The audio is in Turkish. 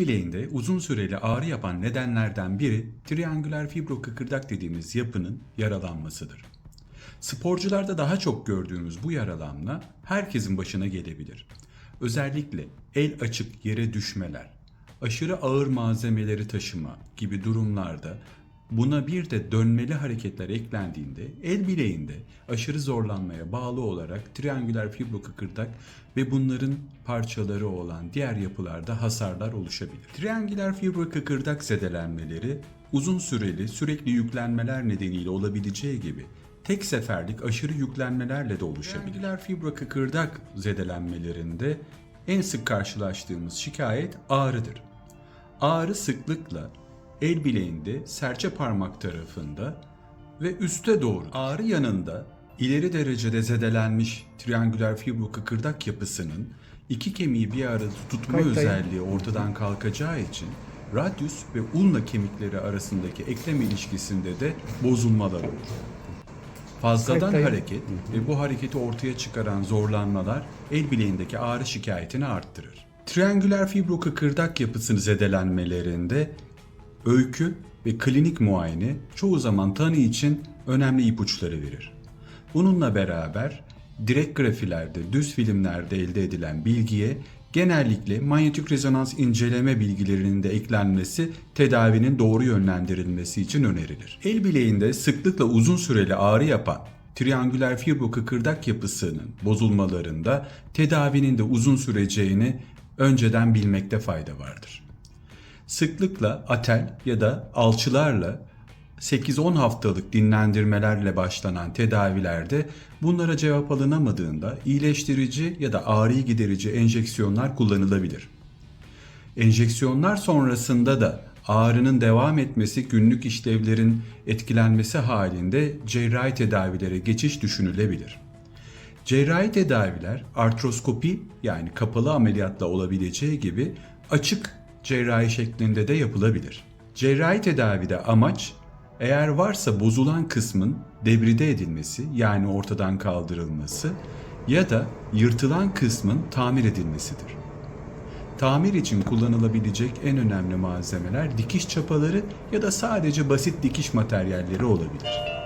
bileğinde uzun süreli ağrı yapan nedenlerden biri triangüler fibrokıkırdak dediğimiz yapının yaralanmasıdır. Sporcularda daha çok gördüğümüz bu yaralanma herkesin başına gelebilir. Özellikle el açık yere düşmeler, aşırı ağır malzemeleri taşıma gibi durumlarda buna bir de dönmeli hareketler eklendiğinde el bileğinde aşırı zorlanmaya bağlı olarak triangüler fibrokıkırdak ve bunların parçaları olan diğer yapılarda hasarlar oluşabilir. Triangüler fibrokıkırdak zedelenmeleri uzun süreli sürekli yüklenmeler nedeniyle olabileceği gibi tek seferlik aşırı yüklenmelerle de oluşabilir. Triangüler fibrokıkırdak zedelenmelerinde en sık karşılaştığımız şikayet ağrıdır. Ağrı sıklıkla el bileğinde serçe parmak tarafında ve üste doğru ağrı yanında ileri derecede zedelenmiş triangüler fibrokıkırdak yapısının iki kemiği bir arada tutma Kayıttayım. özelliği ortadan kalkacağı için radyus ve ulna kemikleri arasındaki eklem ilişkisinde de bozulmalar olur. Fazladan Kayıttayım. hareket ve bu hareketi ortaya çıkaran zorlanmalar el bileğindeki ağrı şikayetini arttırır. Triangüler fibrokıkırdak yapısını zedelenmelerinde öykü ve klinik muayene çoğu zaman tanı için önemli ipuçları verir. Bununla beraber direkt grafilerde, düz filmlerde elde edilen bilgiye genellikle manyetik rezonans inceleme bilgilerinin de eklenmesi tedavinin doğru yönlendirilmesi için önerilir. El bileğinde sıklıkla uzun süreli ağrı yapan triangüler fibrokıkırdak yapısının bozulmalarında tedavinin de uzun süreceğini önceden bilmekte fayda vardır. Sıklıkla atel ya da alçılarla 8-10 haftalık dinlendirmelerle başlanan tedavilerde bunlara cevap alınamadığında iyileştirici ya da ağrıyı giderici enjeksiyonlar kullanılabilir. Enjeksiyonlar sonrasında da ağrının devam etmesi günlük işlevlerin etkilenmesi halinde cerrahi tedavilere geçiş düşünülebilir. Cerrahi tedaviler artroskopi yani kapalı ameliyatla olabileceği gibi açık cerrahi şeklinde de yapılabilir. Cerrahi tedavide amaç eğer varsa bozulan kısmın debride edilmesi yani ortadan kaldırılması ya da yırtılan kısmın tamir edilmesidir. Tamir için kullanılabilecek en önemli malzemeler dikiş çapaları ya da sadece basit dikiş materyalleri olabilir.